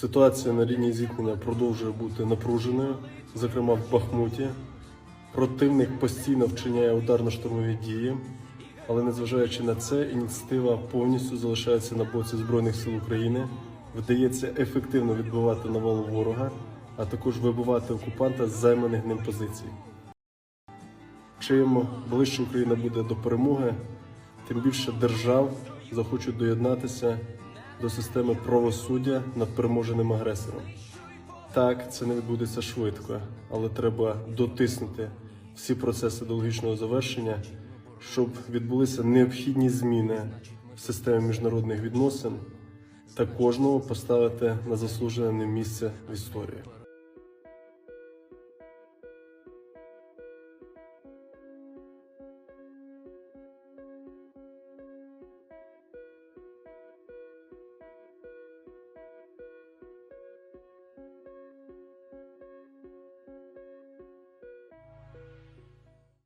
Ситуація на лінії зіткнення продовжує бути напруженою, зокрема в Бахмуті. Противник постійно вчиняє ударно-штурмові дії, але незважаючи на це, ініціатива повністю залишається на боці Збройних сил України. Вдається ефективно відбивати навалу ворога, а також вибивати окупанта з займаних ним позицій. Чим ближче Україна буде до перемоги, тим більше держав захочуть доєднатися до системи правосуддя над переможеним агресором. Так, це не відбудеться швидко, але треба дотиснути всі процеси до логічного завершення, щоб відбулися необхідні зміни в системі міжнародних відносин та кожного поставити на заслужене місце в історії.